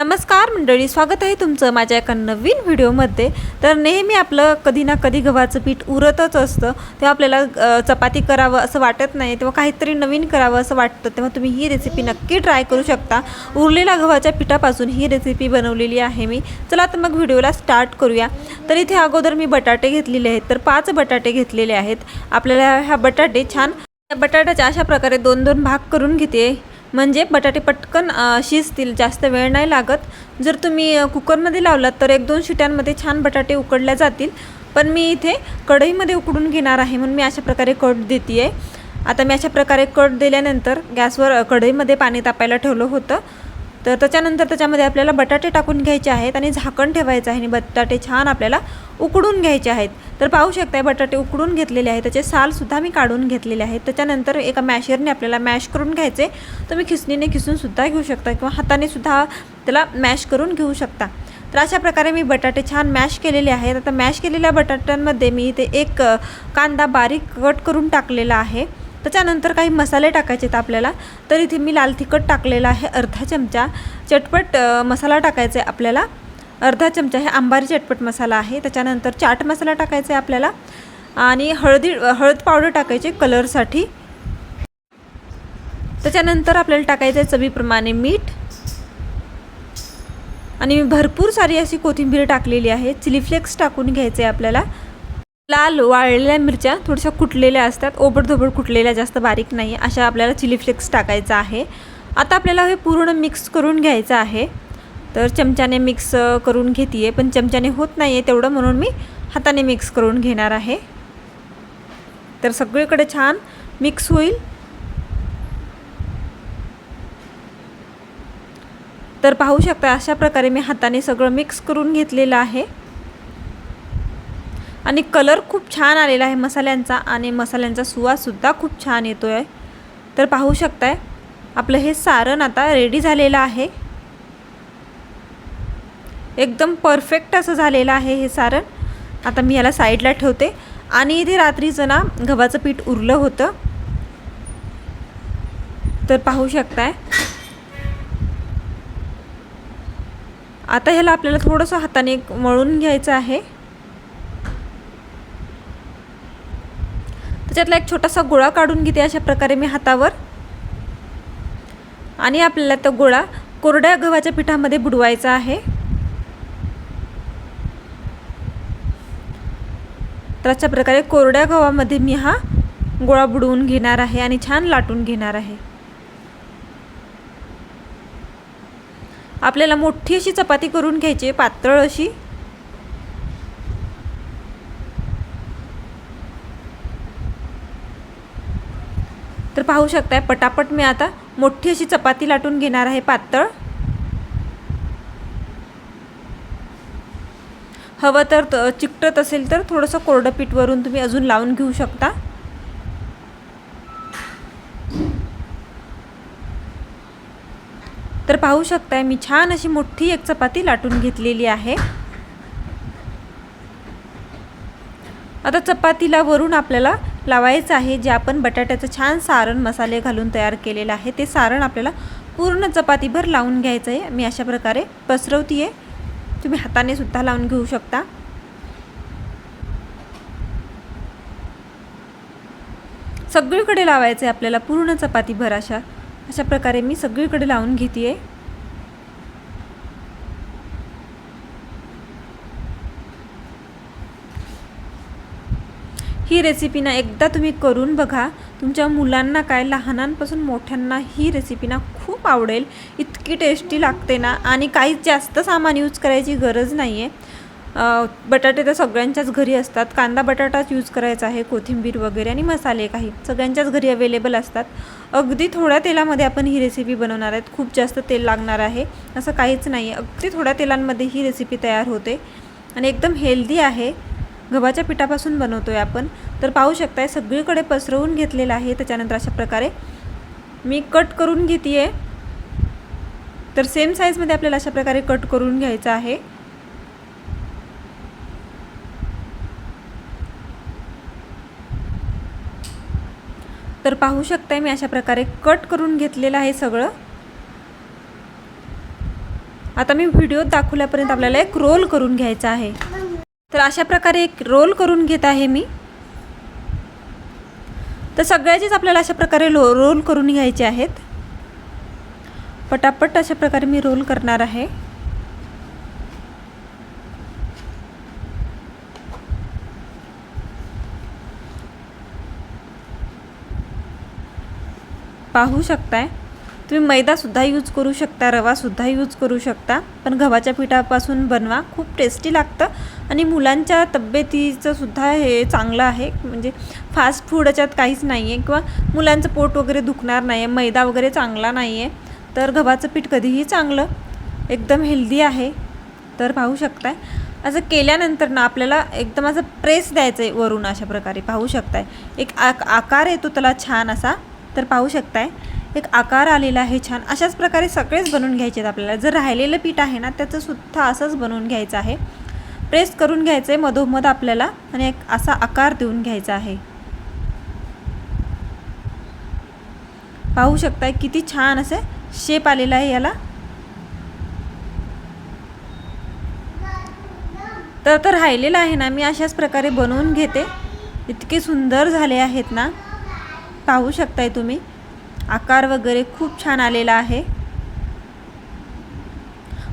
नमस्कार मंडळी स्वागत आहे तुमचं माझ्या एका नवीन व्हिडिओमध्ये. तर नेहमी आपलं कधी ना कधी गव्हाचं पीठ उरतच असतं. तेव्हा आपल्याला चपाती करावं असं वाटत नाही तेव्हा काहीतरी नवीन करावं असं वाटतं. तेव्हा तुम्ही ही रेसिपी नक्की ट्राय करू शकता. उरलेल्या गव्हाच्या पिठापासून ही रेसिपी बनवलेली आहे मी. चला तर मग व्हिडिओला स्टार्ट करूया. तर इथे अगोदर मी बटाटे घेतलेले आहेत. तर पाच बटाटे घेतलेले आहेत. आपल्याला ह्या बटाटे छान बटाट्याच्या अशा प्रकारे दोन दोन भाग करून घेते. म्हणजे बटाटे पटकन शिजतील जास्त वेळ नाही लागत. जर तुम्ही कुकरमध्ये लावलात तर एक दोन शिट्यांमध्ये छान बटाटे उकडल्या जातील. पण मी इथे कढईमध्ये उकडून घेणार आहे म्हणून मी अशा प्रकारे कट देते आहे आता मी अशा प्रकारे कट दिल्यानंतर गॅसवर कढईमध्ये पाणी तापायला ठेवलं होतं. तर त्याच्यानंतर त्याच्यामध्ये आपल्याला बटाटे टाकून घ्यायचे आहेत आणि झाकण ठेवायचं आहे आणि बटाटे छान आपल्याला उकडून घ्यायचे आहेत. तर पाहू शकताय बटाटे उकडून घेतलेले आहेत. त्याचे सालसुद्धा मी काढून घेतलेले आहेत. त्याच्यानंतर एका मॅशरने आपल्याला मॅश करून घ्यायचे. तुम्ही खिसणीने खिसूनसुद्धा घेऊ शकता किंवा हाताने सुद्धा त्याला मॅश करून घेऊ शकता. तर अशा प्रकारे मी बटाटे छान मॅश केलेले आहेत. आता मॅश केलेल्या बटाट्यांमध्ये मी इथे एक कांदा बारीक कट करून टाकलेला आहे. त्याच्यानंतर काही मसाले टाकायचे आहेत आपल्याला. तर इथे मी लाल तिखट टाकलेला आहे. अर्धा चमचा. चटपट मसाला टाकायचा आहे आपल्याला. अर्धा चमचा हे आंबारी चटपट मसाला आहे. त्याच्यानंतर चाट मसाला टाकायचा आहे आपल्याला. आणि हळदी हळद पावडर टाकायचे कलरसाठी. त्याच्यानंतर आपल्याला टाकायचं आहे चवीप्रमाणे मीठ. आणि मी भरपूर सारी अशी कोथिंबीर टाकलेली आहे. चिली फ्लेक्स टाकून घ्यायचे आहे आपल्याला. लाल वाळलेल्या मिरच्या थोड्याशा कुटलेल्या असतात. ओबडधोबड कुटलेल्या जास्त बारीक नाही. अशा आपल्याला चिली फ्लेक्स टाकायचं आहे. आता आपल्याला हे पूर्ण मिक्स करून घ्यायचं आहे. तर चमच्याने मिक्स करून घेते आहे पण चमच्याने होत नाही आहे तेवढं म्हणून मी हाताने मिक्स करून घेणार आहे. तर सगळीकडे छान मिक्स होईल. तर पाहू शकता अशा प्रकारे मी हाताने सगळं मिक्स करून घेतलेलं आहे. आणि कलर खूप छान आलेला आहे मसाल्यांचा आणि मसाल्यांचा सुवाससुद्धा खूप छान येतो आहे तर पाहू शकताय आपलं हे सारण आता रेडी झालेलं आहे. एकदम परफेक्ट असं झालेलं आहे हे सारण. आता मी याला साईडला ठेवते. आणि इथे रात्रीचं ना गव्हाचं पीठ उरलं होतं. तर पाहू शकताय. आता ह्याला आपल्याला थोडंसं हाताने मळून घ्यायचं आहे. त्याच्यातला एक छोटासा गोळा काढून घेते अशा प्रकारे मी हातावर. आणि आपल्याला तो गोळा कोरड्या गव्हाच्या पिठामध्ये बुडवायचा आहे. तर अशा प्रकारे कोरड्या गव्हामध्ये मी हा गोळा बुडवून घेणार आहे आणि छान लाटून घेणार आहे. आपल्याला मोठी अशी चपाती करून घ्यायची आहे, पातळ अशी. तर पाहू शकताय पटापट मी आता मोठी अशी चपाती लाटून घेणार आहे पातळ. हवं तर त- चिकटत असेल तर थोडंसं कोरडं पीठवरून तुम्ही अजून लावून घेऊ शकता. तर पाहू शकताय मी छान अशी मोठी एक चपाती लाटून घेतलेली आहे. आता चपातीला वरून आपल्याला लावायचं आहे जे आपण बटाट्याचं छान सारण मसाले घालून तयार केलेलं आहे. ते सारण आपल्याला पूर्ण चपातीभर लावून घ्यायचं आहे मी अशा प्रकारे पसरवती आहे तुम्ही हाताने सुद्धा लावून घेऊ शकता. सगळीकडे लावायचं आहे आपल्याला पूर्ण चपाती भर अशा अशा प्रकारे मी सगळीकडे लावून घेते आहे ही रेसिपी ना एकदा तुम्ही करून बघा. तुमच्या मुलांना काय लहानांपासून मोठ्यांना ही रेसिपी ना खूप आवडेल. इतकी टेस्टी लागते ना. आणि काहीच जास्त सामान यूज करायची गरज नाही आहे बटाटे तर सगळ्यांच्याच घरी असतात. कांदा बटाटाच यूज करायचा आहे कोथिंबीर वगैरे आणि मसाले काही. सगळ्यांच्याच घरी अवेलेबल असतात. अगदी थोड्या तेलामध्ये आपण ही रेसिपी बनवणार आहेत. खूप जास्त तेल लागणार आहे. असं काहीच नाही आहे अगदी थोड्या तेलांमध्ये ही रेसिपी तयार होते. आणि एकदम हेल्दी आहे. गव्हाच्या पिठापासून बनवतो आहे आपण. तर पाहू शकताय सगळीकडे पसरवून घेतलेलं आहे. त्याच्यानंतर अशा प्रकारे मी कट करून घेते आहे तर सेम साईजमध्ये आपल्याला अशा प्रकारे कट करून घ्यायचं आहे. तर पाहू शकताय मी अशा प्रकारे कट करून घेतलेलं आहे सगळं. आता मी व्हिडिओत दाखवल्यापर्यंत आपल्याला एक रोल करून घ्यायचा आहे. तर अशा प्रकारे एक रोल करून घेत आहे मी. तर सगळ्याचीच आपल्याला अशा प्रकारे लो रोल करून घ्यायचे आहेत. पटापट अशा प्रकारे मी रोल करणार आहे. पाहू शकताय? तुम्ही मैदासुद्धा यूज करू शकता रवासुद्धा यूज करू शकता पण गव्हाच्या पिठापासून बनवा खूप टेस्टी लागतं. आणि मुलांच्या तब्येतीचं सुद्धा हे चांगलं आहे. म्हणजे फास्ट फूड याच्यात काहीच नाही आहे किंवा मुलांचं पोट वगैरे दुखणार नाही आहे मैदा वगैरे चांगला नाही आहे तर गव्हाचं पीठ कधीही चांगलं एकदम हेल्दी आहे तर पाहू शकताय. असं केल्यानंतर ना आपल्याला एकदम असं प्रेस द्यायचं आहे वरून अशा प्रकारे पाहू शकताय. एक आक आकार येतो त्याला छान असा तर पाहू शकताय. एक आकार आलेला आहे छान अशाच प्रकारे सगळेच बनवून घ्यायचे आहेत आपल्याला. जर राहिलेलं पीठ आहे ना त्याचंसुद्धा असंच बनवून घ्यायचं आहे. प्रेस करून घ्यायचं आहे मधोमध आपल्याला आणि एक असा आकार देऊन घ्यायचा आहे. पाहू शकताय किती छान असे शेप आलेला आहे याला. तर तर राहिलेलं आहे ना मी अशाच प्रकारे बनवून घेते. इतके सुंदर झाले आहेत ना. पाहू शकताय तुम्ही. आकार वगैरे खूप छान आलेला आहे.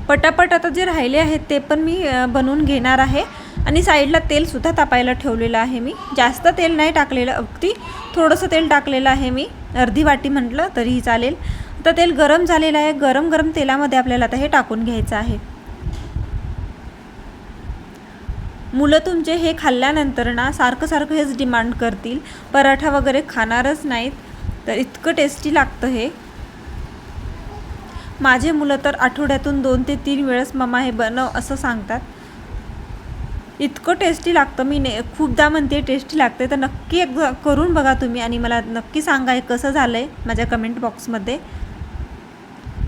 पटापट आता जे राहिले आहेत ते पण मी बनवून घेणार आहे. आणि साईडला तेलसुद्धा तापायला ठेवलेलं आहे मी. जास्त तेल नाही टाकलेलं. अगदी थोडंसं तेल टाकलेलं आहे मी. अर्धी वाटी म्हटलं तरीही चालेल. तर तेल गरम झालेलं आहे गरम गरम तेलामध्ये आपल्याला आता हे टाकून घ्यायचं आहे. मुलं तुमचे हे खाल्ल्यानंतर ना सारखं सारखं हेच डिमांड करतील. पराठा वगैरे खाणारच नाहीत तर इतकं टेस्टी लागतं हे. माझे मुलं तर आठवड्यातून दोन ते तीन वेळेस मम्मा हे बनव असं सांगतात. इतकं टेस्टी लागतं मी ने खूपदा म्हणते टेस्टी लागते तर नक्की एक करून बघा तुम्ही आणि मला नक्की सांगा हे कसं झालं आहे माझ्या कमेंट बॉक्समध्ये.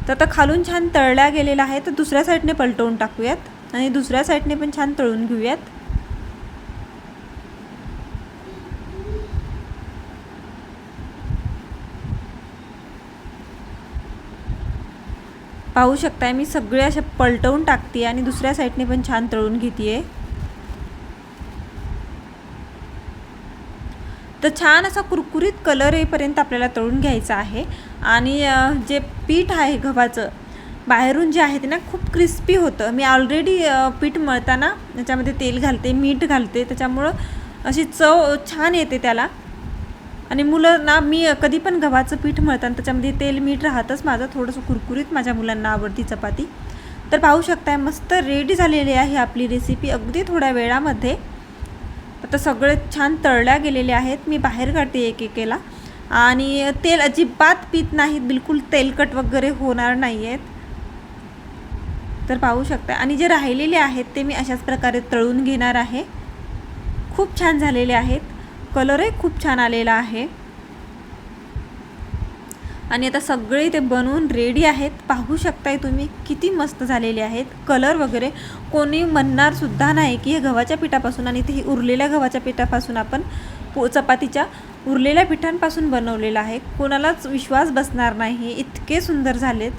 तर आता खालून छान तळला गेलेला आहे तर दुसऱ्या साईडने पलटवून टाकूयात आणि दुसऱ्या साईडने पण छान तळून घेऊयात. पाहू शकताय मी सगळे असे पलटवून टाकते आणि दुसऱ्या साईडने पण छान तळून घेते आहे तर छान असा कुरकुरीत कलर येईपर्यंत आपल्याला तळून घ्यायचा आहे. आणि जे पीठ आहे गव्हाचं बाहेरून जे आहे ते ना खूप क्रिस्पी होतं. मी ऑलरेडी पीठ मळताना त्याच्यामध्ये तेल घालते मीठ घालते. त्याच्यामुळं अशी चव छान येते त्याला. आणि मुलं ना मी कधी पण गव्हाचं पीठ मळताना त्याच्यामध्ये तेल मीठ राहतच माझं. थोडंसं कुरकुरीत माझ्या मुलांना आवडती चपाती. तर पाहू शकताय मस्त रेडी झालेली आहे आपली रेसिपी अगदी थोड्या वेळामध्ये. आता सगळे छान तळल्या गेलेले आहेत. मी बाहेर काढते एक एकेला आणि तेल अजिबात पीत नाहीत. बिलकुल तेलकट वगैरे होणार नाही आहेत तर पाहू शकता. आणि जे राहिलेले आहेत ते मी अशाच प्रकारे तळून घेणार आहे. खूप छान झालेले आहेत. कलरही खूप छान आलेला आहे. आणि आता सगळे ते बनवून रेडी आहेत. पाहू शकताय तुम्ही किती मस्त झालेले आहेत. कलर वगैरे कोणी म्हणणारसुद्धा नाही की हे गव्हाच्या पिठापासून आणि ते उरलेल्या गव्हाच्या पिठापासून आपण पो चपातीच्या उरलेल्या पिठांपासून बनवलेलं आहे. कोणालाच विश्वास बसणार नाही. इतके सुंदर झालेत.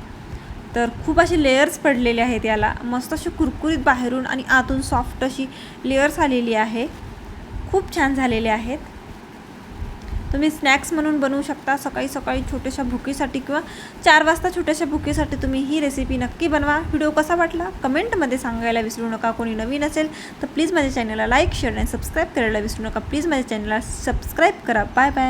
तर खूप असे लेयर्स पडलेले आहेत याला. मस्त अशी कुरकुरीत बाहेरून आणि आतून सॉफ्ट अशी लेयर्स आलेली आहे. खूप छान झालेले आहेत. तुम्ही स्नॅक्स म्हणून बनवू शकता. सकाळी सकाळी छोट्याशा भुकीसाठी किंवा चार वाजता छोट्याशा भुकीसाठी तुम्ही ही रेसिपी नक्की बनवा. व्हिडिओ कसा वाटला? कमेंटमध्ये सांगायला विसरू नका. कोणी नवीन असेल तर प्लीज माझ्या चॅनलला लाईक शेअर आणि सबस्क्राईब करायला विसरू नका. प्लीज माझ्या चॅनलला सबस्क्राईब करा. Bye bye